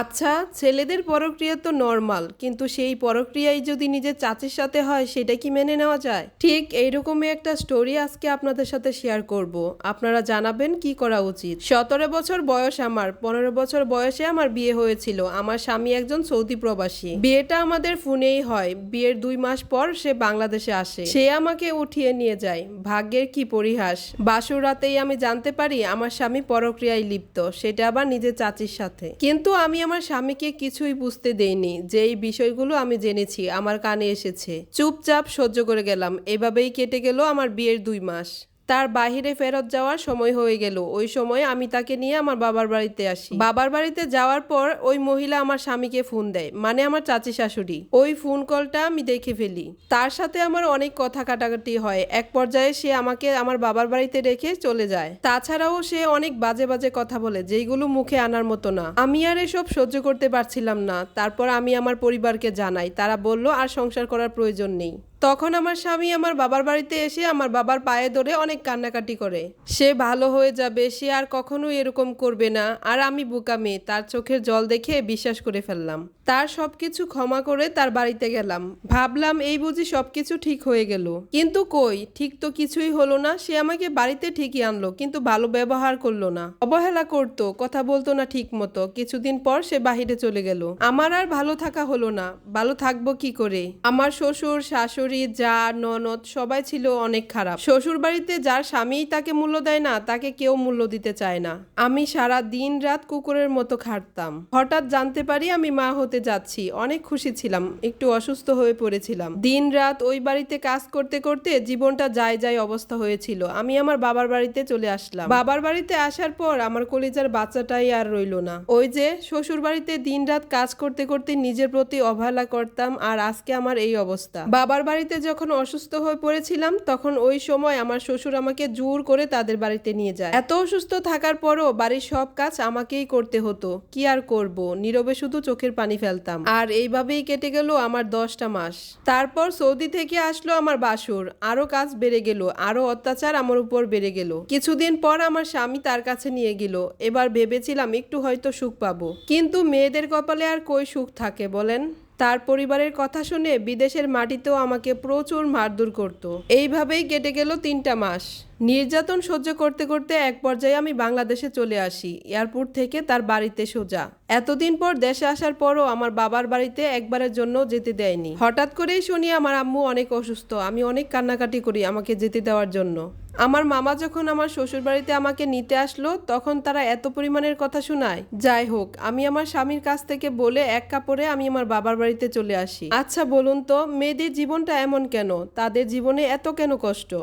আচ্ছা ছেলেদের পরক্রিয়া তো নর্মাল, কিন্তু সেই পরক্রিয়াই যদি নিজের চাচির সাথে হয়, সেটা কি মেনে নেওয়া যায়? ঠিক এইরকমই একটা স্টোরি আজকে আপনাদের সাথে শেয়ার করব। আপনারা জানাবেন কি করা উচিত। সতেরো বছর বয়স আমার, পনেরো বছর বয়সে আমার বিয়ে হয়েছিল। আমার স্বামী একজন সৌদি প্রবাসী। বিয়েটা আমাদের ফোনেই হয়। বিয়ের দুই মাস পর সে বাংলাদেশে আসে। সে আমাকে উঠিয়ে নিয়ে যায়। ভাগ্যের কি পরিহাস? বাসুর রাতেই আমি জানতে পারি, আমার স্বামী পরক্রিয়ায় লিপ্ত। সেটা আবার নিজের চাচির সাথে। কিন্তু আমি আমার স্বামীকে কিছুই বুঝতে দেইনি যে এই বিষয়গুলো আমি জেনেছি, আমার কানে এসেছে। চুপচাপ সহ্য করে গেলাম, এভাবেই কেটে গেল আমার বিয়ের দুই মাস। তার বাহিরে ফেরত যাওয়ার সময় হয়ে গেল। ওই সময় আমি তাকে নিয়ে আমার বাবার বাড়িতে আসি। বাবার বাড়িতে যাওয়ার পর ওই মহিলা আমার স্বামীকে ফোন দেয় মানে আমার চাচি শাশুড়ি। ওই ফোন কলটা আমি দেখে ফেলি। তার সাথে আমার অনেক কথা কাটাকাটি হয়। এক পর্যায়ে সে আমাকে আমার বাবার বাড়িতে রেখে চলে যায়। তাছাড়াও সে অনেক বাজে বাজে কথা বলে, যেইগুলো মুখে আনার মতো না। আমি আর এসব সহ্য করতে পারছিলাম না। তারপর আমি আমার পরিবারকে জানাই। তারা বলল, আর সংসার করার প্রয়োজন নেই। তখন আমার স্বামী আমার বাবার বাড়িতে এসে আমার বাবার পায়ে ধরে অনেক কান্নাকাটি করে। সে ভালো হয়ে যাবে, সে আর কখনো এরকম করবে না। আর আমি বোকা মেয়ে, তার চোখের জল দেখে বিশ্বাস করে ফেললাম। তার সবকিছু ক্ষমা করে তার বাড়িতে গেলাম। ভাবলাম, এই বুঝি সবকিছু ঠিক হয়ে গেল। কিন্তু কই? ঠিক তো কিছুই হলো না। সে আমাকে বাড়িতে ঠিকই আনলো, কিন্তু ভালো ব্যবহার করল না। অবহেলা করতো, কথা বলতো না ঠিক মতো কিছুদিন পর সে বাহিরে চলে গেল। আমার আর ভালো থাকা হলো না। ভালো থাকব কি করে? আমার শ্বশুর, শাশুড়ি, যা, ননদ সবাই ছিল অনেক খারাপ। শ্বশুর বাড়িতে যার স্বামী তাকে মূল্য দেয় না, তাকে কেউ মূল্য দিতে চায় না। আমি সারা দিন রাত কুকুরের মতো খাটতাম। হঠাৎ জানতে পারি আমি মা হতে যাচ্ছি। অনেক খুশি ছিলাম, একটু অসুস্থ হয়ে পড়েছিলাম। দিন রাত ওই বাড়িতে কাজ করতে করতে জীবনটা যায় যায় অবস্থা হয়েছিল। আমি আমার বাবার বাড়িতে চলে আসলাম। বাবার বাড়িতে আসার পর আমার কলিজার বাচ্চাটাই আর রইল না। ওই যে শ্বশুর বাড়িতে দিন রাত কাজ করতে করতে নিজের প্রতি অবহেলা করতাম আর আজকে আমার এই অবস্থা। বাবার বাড়িতে যখন অসুস্থ হয়ে পড়েছিলাম, তখন ওই সময় আমার শ্বশুর আমাকে জোর করে তাদের বাড়িতে নিয়ে যায়। এত অসুস্থ থাকার পরও বাড়ির সব কাজ আমাকেই করতে হতো। কি আর করব? নীরবে শুধু চোখের পানি ফেলতাম। আর এইভাবেই কেটে গেল আমার দশটা মাস। তারপর সৌদি থেকে আসলো আমার বাসুর। আরও কাজ বেড়ে গেল আরও অত্যাচার আমার উপর বেড়ে গেল। কিছুদিন পর আমার স্বামী তার কাছে নিয়ে গেল। এবার ভেবেছিলাম একটু হয়তো সুখ পাবো। কিন্তু মেয়েদের কপালে আর কই সুখ থাকে বলেন? তার পরিবারের কথা শুনে বিদেশের মাটিতেও আমাকে প্রচুর মারধর করত। এইভাবেই কেটে গেল তিনটা মাস। নির্যাতন সহ্য করতে করতে এক পর্যায়ে আমি বাংলাদেশে চলে আসি, এয়ারপোর্ট থেকে তার বাড়িতে সোজা। এতদিন পর দেশে আসার পরও আমার বাবার বাড়িতে একবারের জন্য যেতে দেয়নি। হঠাৎ করেই শুনি, আমার আম্মু অনেক অসুস্থ, আমি অনেক কান্নাকাটি করি আমাকে যেতে দেওয়ার জন্য। আমার মামা যখন আমার শ্বশুর বাড়িতে আমাকে নিতে আসলো, তখন তারা এত পরিমাণের কথা শোনায়। যাই হোক, আমি আমার স্বামীর কাছ থেকে বলে এক কাপড়ে আমি আমার বাবার বাড়িতে চলে আসি। আচ্ছা বলুন তো, মেয়েদের জীবনটা এমন কেন? তাদের জীবনে এত কেন কষ্ট?